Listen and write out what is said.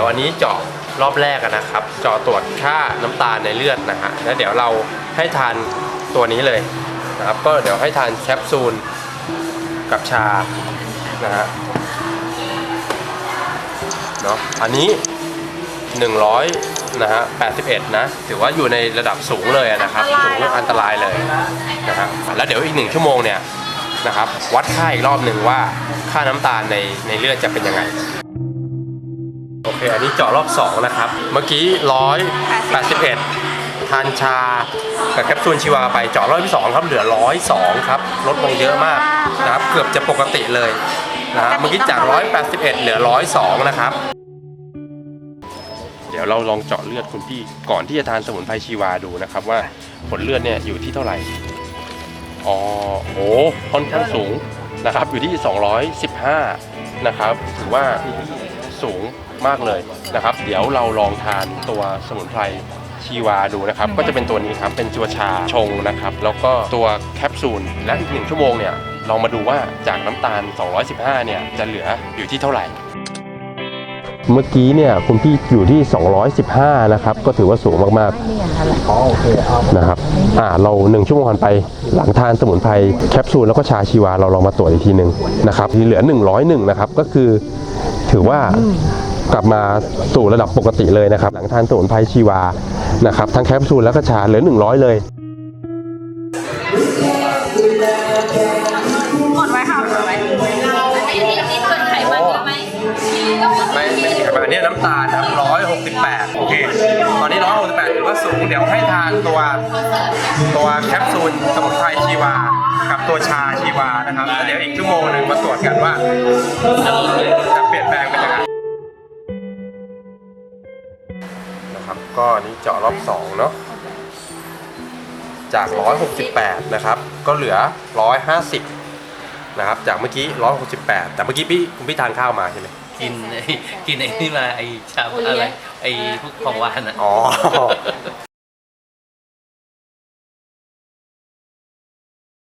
ี๋ยวอันนี้เจาะรอบแรกนะครับ เจาะตรวจค่าน้ำตาลในเลือดนะฮะแล้วเดี๋ยวเราให้ทานตัวนี้เลยนะครับ ก็เดี๋ยวให้ทานแคปซูลกับชานะฮะเนาะอันนี้ 100นะฮะ81 นะ ถือว่าอยู่ในระดับสูงเลยนะครับ สูงอันตรายเลยนะฮะแล้วเดี๋ยวอีกหนึ่งชั่วโมงเนี่ยนะครับ วัดค่าอีกรอบหนึ่งว่าค่าน้ำตาลในในเลือดจะเป็นยังไง โอเคอันนี้เจาะรอบ 2 นะครับ เมื่อกี้ 181 ทานชา กับแคปซูลชีวาไปเจาะรอบที่2ครับ เหลือ 102 ครับ ลดลงเยอะมากนะครับ เกือบจะปกติเลยนะฮะเมื่อกี้จาก 181 เหลือ 102 นะครับ เดี๋ยวเราลองเจาะเลือดคุณพี่ก่อนที่จะทานสมุนไพรชีวาดูนะครับว่าผลเลือดเนี่ยอยู่ที่เท่าไหร่ อ๋อโหค่อนข้างสูงนะครับ อยู่ที่ 215 นะครับ ถือว่าสูง มากเลยนะครับ เดี๋ยวเราลองทานตัวสมุนไพรชีวาดูนะครับ ก็จะเป็นตัวนี้ครับเป็นตัวชาชงนะครับ แล้วก็ตัวแคปซูลและอีกหนึ่งชั่วโมงเนี่ยลองมาดูว่าจากน้ำตาล 215 เนี่ยจะเหลืออยู่ที่เท่าไหร่เมื่อกี้เนี่ยคุณพี่อยู่ที่ 215 นะครับ ก็ถือว่าสูงมากๆนะครับอ่าเราหนึ่งชั่วโมงผ่านไปหลังทานสมุนไพรแคปซูลแล้วก็ชาชีวาเราลองมาตรวจอีกทีหนึ่งนะครับที่เหลือ 101 นะครับ ก็คือถือว่า กลับมาสู่ระดับปกติเลยนะครับ หลังทานสมุนไพรชีวานะครับทั้งแคปซูลแล้วก็ชาเหลือ 100 เลยหมดไว้ค่ะหมดไว้นี่นี่นี่เกินไขมันเยอะไหมต้องไม่ไม่มีครับอันนี้น้ำตาลนะครับ168 โอเค ตอนนี้ 168ถือว่าสูง เดี๋ยวให้ทานตัวตัวแคปซูลสมุนไพรชีวา กับตัวชาชีวานะครับแล้วเดี๋ยวอีกชั่วโมงหนึ่งมาตรวจกันว่าจะเปลี่ยนแปลงเป็นยังไง นะครับ ก็อันนี้เจาะรอบ2เนาะจาก 168 นะครับ ก็เหลือ 150 นะครับ จากเมื่อกี้ 168 แต่เมื่อกี้พี่คุณพี่ทานข้าวมาใช่ไหมกินไอ้กินไอ้นี่มาไอ้ชาอะไรไอ้พวกของหวานอะ อ๋อ